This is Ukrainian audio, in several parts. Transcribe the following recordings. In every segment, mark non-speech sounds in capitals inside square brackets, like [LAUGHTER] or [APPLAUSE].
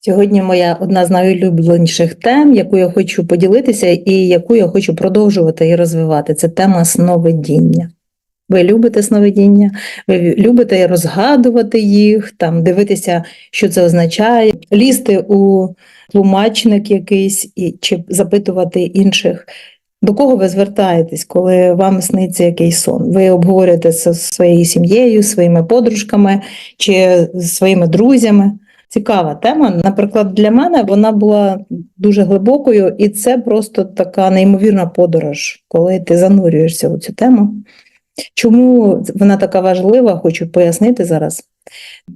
Сьогодні моя одна з найулюбленіших тем, яку я хочу поділитися і яку я хочу продовжувати і розвивати. Це тема сновидіння. Ви любите сновидіння, ви любите розгадувати їх, там дивитися, що це означає, лізти у тлумачник якийсь і чи запитувати інших. До кого ви звертаєтесь, коли вам сниться якийсь сон? Ви обговорюєте це зі своєю сім'єю, своїми подружками чи зі своїми друзями. Цікава тема. Наприклад, для мене вона була дуже глибокою, і це просто така неймовірна подорож, коли ти занурюєшся у цю тему. Чому вона така важлива, хочу пояснити зараз.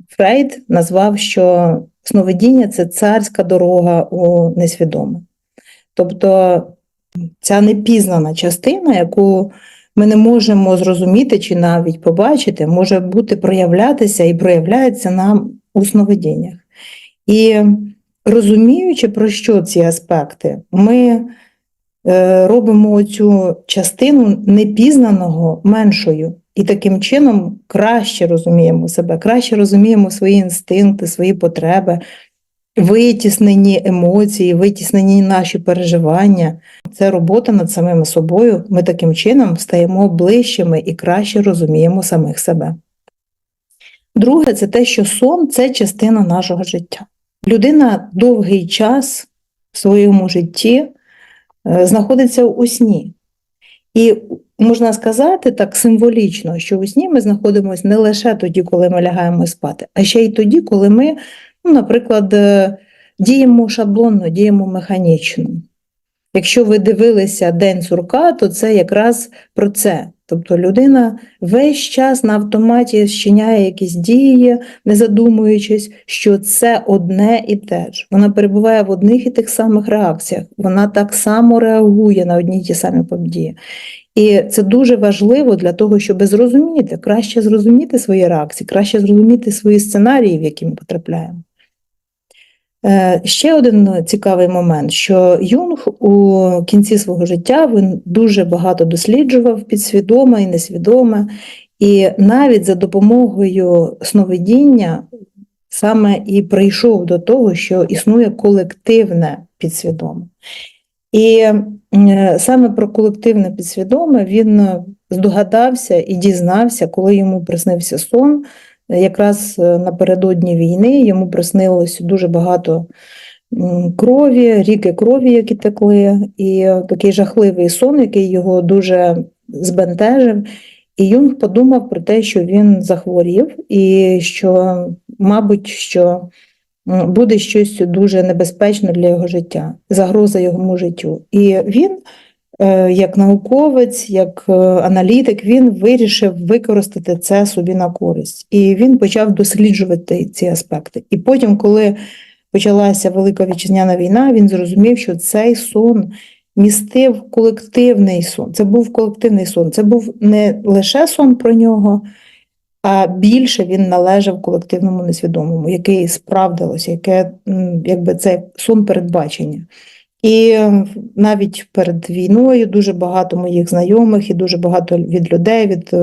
Фрейд назвав, що сновидіння це царська дорога у несвідоме. Тобто ця непізнана частина, яку ми не можемо зрозуміти чи навіть побачити, може бути проявлятися і проявляється нам у сновидіннях. І розуміючи, про що ці аспекти, ми е, робимо цю частину непізнаного меншою. І таким чином краще розуміємо себе, краще розуміємо свої інстинкти, свої потреби, витіснені емоції, витіснені наші переживання. Це робота над самими собою. Ми таким чином стаємо ближчими і краще розуміємо самих себе. Друге, це те, що сон це частина нашого життя. Людина довгий час в своєму житті е, знаходиться у сні. І можна сказати так символічно, що у сні ми знаходимося не лише тоді, коли ми лягаємо спати, а ще й тоді, коли ми, ну, наприклад, е, діємо шаблонно, діємо механічно. Якщо ви дивилися День сурка, то це якраз про це. Тобто людина весь час на автоматі щиняє якісь дії, не задумуючись, що це одне і те ж. Вона перебуває в одних і тих самих реакціях, вона так само реагує на одні й ті самі події. І це дуже важливо для того, щоб зрозуміти, краще зрозуміти свої реакції, краще зрозуміти свої сценарії, в які ми потрапляємо. Е, Ще один цікавий момент, що Юнг у кінці свого життя він дуже багато досліджував підсвідоме і несвідоме, і навіть за допомогою сновидіння саме і прийшов до того, що існує колективне підсвідоме. І е, саме про колективне підсвідоме він здогадався і дізнався, коли йому приснився сон. Якраз е, напередодні війни йому приснилось дуже багато крові, ріки крові, які текли, і такий жахливий сон, який його дуже збентежив. І Юнг подумав про те, що він захворів, і що, мабуть, що буде щось дуже небезпечне для його життя, загроза його життю. І він як науковець, як е, аналітик, він вирішив використати це собі на користь. І він почав досліджувати ці аспекти. І потім, коли почалася Велика Вітчизняна війна, він зрозумів, що цей сон містив колективний сон. Це був колективний сон. Це був не лише сон про нього, а більше він належав колективному несвідомому, який справдилося, яке якби це сон передбачення. І навіть перед війною дуже багато моїх знайомих і дуже багато від людей, від е,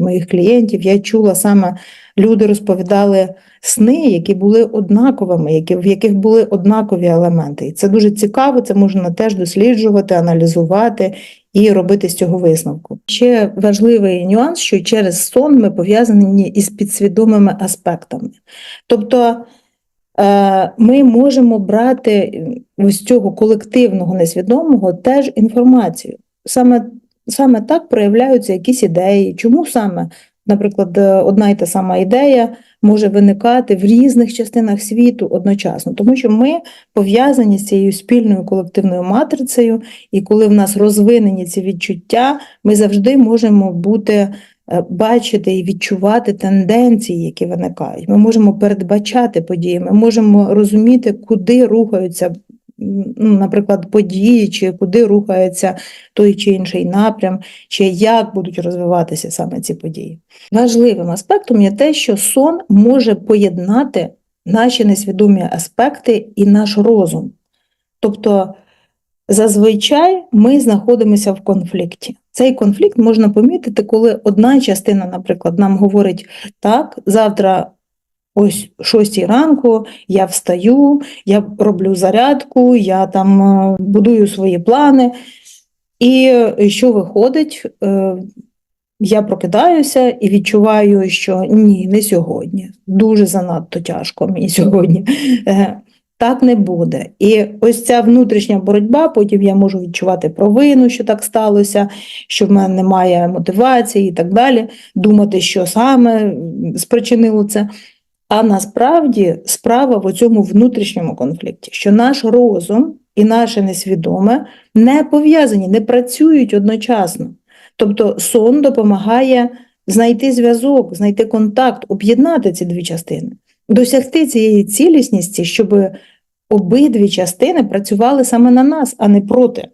моїх клієнтів, я чула саме люди розповідали сни, які були однаковими, які, в яких були однакові елементи. І це дуже цікаво, це можна теж досліджувати, аналізувати і робити з цього висновку. Ще важливий нюанс, що через сон ми пов'язані із підсвідомими аспектами. Тобто ми можемо брати ось цього колективного несвідомого теж інформацію. Саме саме так проявляються якісь ідеї. Чому саме, наприклад, одна і та сама ідея може виникати в різних частинах світу одночасно, тому що ми пов'язані з цією спільною колективною матрицею, і коли в нас розвинені ці відчуття, ми завжди можемо бути. Е, бачити і відчувати тенденції, які виникають. Ми можемо передбачати події, ми можемо розуміти, куди рухаються, ну, наприклад, події, чи куди рухається той чи інший напрям, чи як будуть розвиватися саме ці події. Важливим аспектом є те, що сон може поєднати наші несвідомі аспекти і наш розум. Тобто Зазвичай ми знаходимося в конфлікті. Цей конфлікт можна помітити, коли одна частина, наприклад, нам говорить так, завтра Ось о 6 ранку я встаю, я роблю зарядку, я там е, будую свої плани. І е, що виходить? Е, Я прокидаюся і відчуваю, що ні, не сьогодні. Дуже занадто тяжко мені сьогодні. Так не буде. І ось ця внутрішня боротьба, потім я можу відчувати провину, що так сталося, що в мене немає мотивації і так далі, думати, що саме спричинило це. А насправді справа в цьому внутрішньому конфлікті, що наш розум і наше несвідоме не пов'язані, не працюють одночасно. Тобто сон допомагає знайти зв'язок, знайти контакт, об'єднати ці дві частини, досягти цієї цілісності, щоб обидві частини працювали саме на нас, а не проти,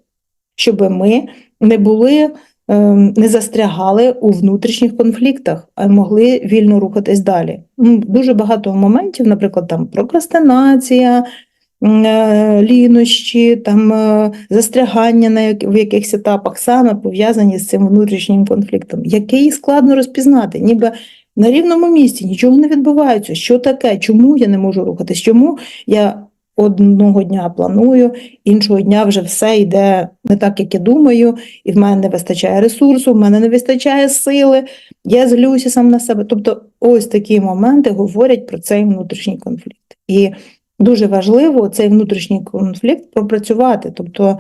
щоб ми не були. ем, Не застрягали у внутрішніх конфліктах, а могли вільно рухатись далі. Дуже багато моментів, наприклад, там прокрастинація, е, лінощі, там е, застрягання на як- в якихось етапах саме пов'язані з цим внутрішнім конфліктом, який складно розпізнати, ніби на рівному місці нічого не відбувається. Що таке? Чому я не можу рухатись? Чому я одного дня планую, іншого дня вже все йде не так, як я думаю, і в мене не вистачає ресурсу, в мене не вистачає сили, я злюся сам на себе. Тобто, ось такі моменти говорять про цей внутрішній конфлікт. І дуже важливо цей внутрішній конфлікт пропрацювати, тобто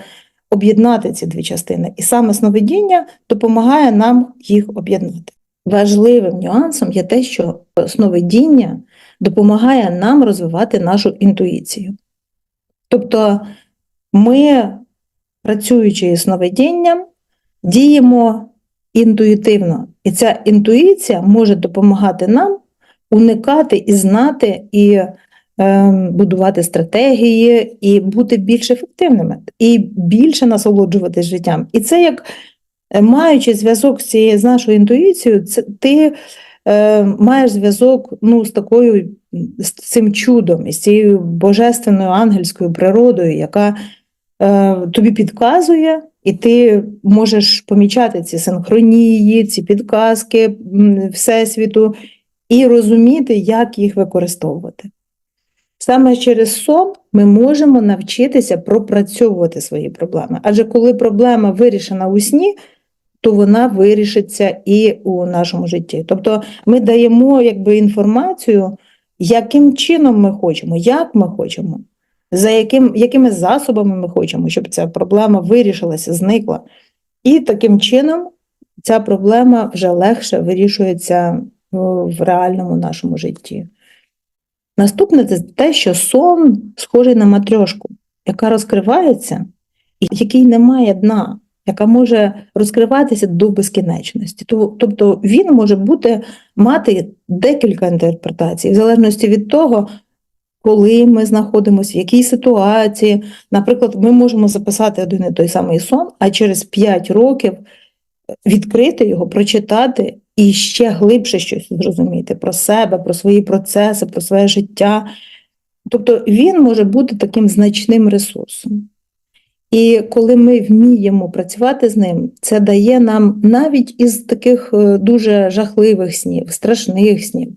об'єднати ці дві частини. І саме сновидіння допомагає нам їх об'єднати. Важливим нюансом є те, що сновидіння допомагає нам розвивати нашу інтуїцію. Тобто ми, працюючи із сновидінням, діємо інтуїтивно. І ця інтуїція може допомагати нам уникати і знати, і е, будувати стратегії, і бути більш ефективними, і більше насолоджуватись життям. І це як маючи зв'язок з цією з нашою інтуїцією, це ти маєш зв'язок ну, з такою з цим чудом, із цією божественною ангельською природою, яка е, тобі підказує, і ти можеш помічати ці синхронії, ці підказки Всесвіту і розуміти, як їх використовувати. Саме через сон ми можемо навчитися пропрацьовувати свої проблеми. Адже коли проблема вирішена у сні, то вона вирішиться і у нашому житті. Тобто ми даємо якби, інформацію, яким чином ми хочемо, як ми хочемо, за яким, якими засобами ми хочемо, щоб ця проблема вирішилася, зникла. І таким чином ця проблема вже легше вирішується в реальному нашому житті. Наступне це те, що сон схожий на матрьошку, яка розкривається, і в якій немає дна, яка може розкриватися до безкінечності. Тобто він може бути мати декілька інтерпретацій, в залежності від того, коли ми знаходимося, в якій ситуації. Наприклад, ми можемо записати один і той самий сон, а через 5 років відкрити його, прочитати і ще глибше щось зрозуміти про себе, про свої процеси, про своє життя. Тобто він може бути таким значним ресурсом. І коли ми вміємо працювати з ним, це дає нам навіть із таких е, дуже жахливих снів, страшних снів,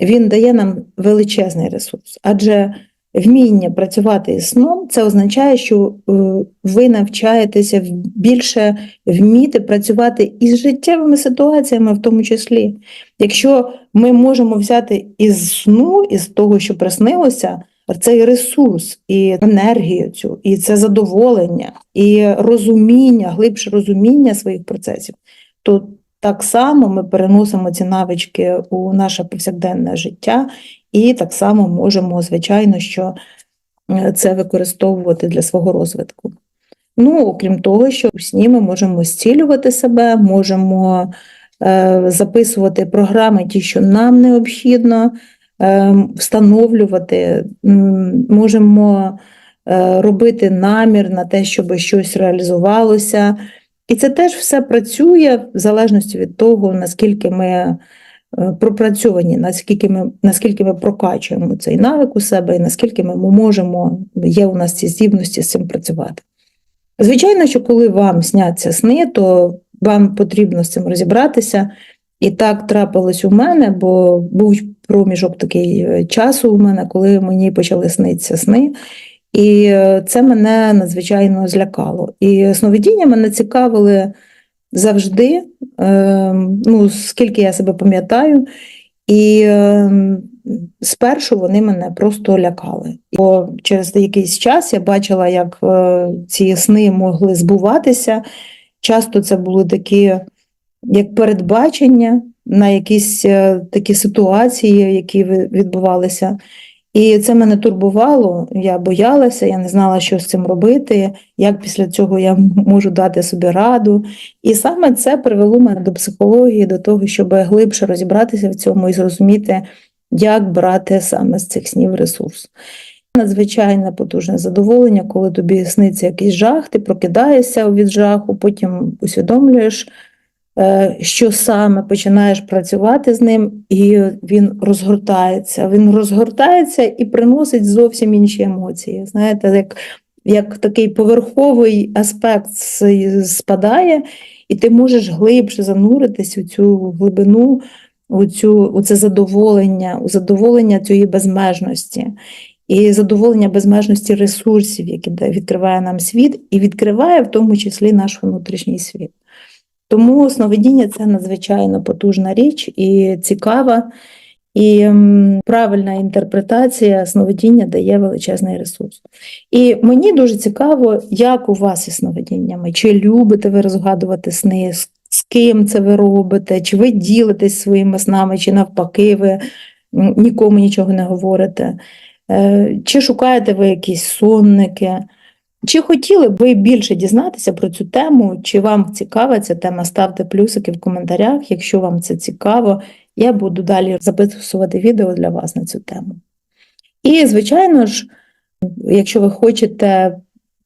він дає нам величезний ресурс. Адже вміння працювати із сном це означає, що е, ви навчаєтеся більше вміти працювати із життєвими ситуаціями, в тому числі. Якщо ми можемо взяти із сну, із того, що приснилося, цей ресурс і енергію цю, і це задоволення, і розуміння, глибше розуміння своїх процесів, то так само ми переносимо ці навички у наше повсякденне життя, і так само можемо, звичайно, що е, це використовувати для свого розвитку. Ну, окрім того, що у сні ми можемо зцілювати себе, можемо е, записувати програми, ті, що нам необхідно, встановлювати, можемо е, робити намір на те, щоб щось реалізувалося. І це теж все працює в залежності від того, наскільки ми е, пропрацьовані, наскільки ми, наскільки ми прокачуємо цей навик у себе, і наскільки ми можемо, є у нас ці здібності з цим працювати. Звичайно, що коли вам сняться сни, то вам потрібно з цим розібратися. І так трапилось у мене, бо був проміжок такий е, часу у мене, коли мені почали снитися сни. І е, це мене надзвичайно злякало. І сновидіння мене цікавили завжди, е, ну, скільки я себе пам'ятаю, і е, спершу вони мене просто лякали. Бо через якийсь час я бачила, як е, ці сни могли збуватися. Часто це були такі як передбачення на якісь е, такі ситуації, які відбувалися. І це мене турбувало, я боялася, я не знала, що з цим робити, як після цього я [LAUGHS] можу дати собі раду. І саме це привело мене до психології, до того, щоб глибше розібратися в цьому і зрозуміти, як брати саме з цих снів ресурс. Надзвичайно потужне задоволення, коли тобі сниться якийсь жах, ти прокидаєшся від жаху, потім усвідомлюєш, що саме починаєш працювати з ним, і він розгортається. Він розгортається і приносить зовсім інші емоції. Знаєте, як, як такий поверховий аспект спадає, і ти можеш глибше зануритись у цю глибину, у, цю, у це задоволення, у задоволення цієї безмежності. І задоволення безмежності ресурсів, які відкриває нам світ, і відкриває в тому числі наш внутрішній світ. Тому сновидіння це надзвичайно потужна річ і цікава, і правильна інтерпретація сновидіння дає величезний ресурс. І мені дуже цікаво, як у вас із сновидіннями, чи любите ви розгадувати сни, з, з ким це ви робите, чи ви ділитесь своїми снами, чи навпаки, ви нікому нічого не говорите. Е, Чи шукаєте ви якісь сонники? Чи хотіли б ви більше дізнатися про цю тему? Чи вам цікава ця тема? Ставте плюсики в коментарях, якщо вам це цікаво. Я буду далі записувати відео для вас на цю тему. І, звичайно ж, якщо ви хочете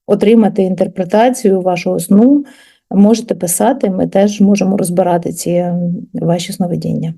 отримати інтерпретацію вашого сну, можете писати, ми теж можемо розбирати ці ваші сновидіння.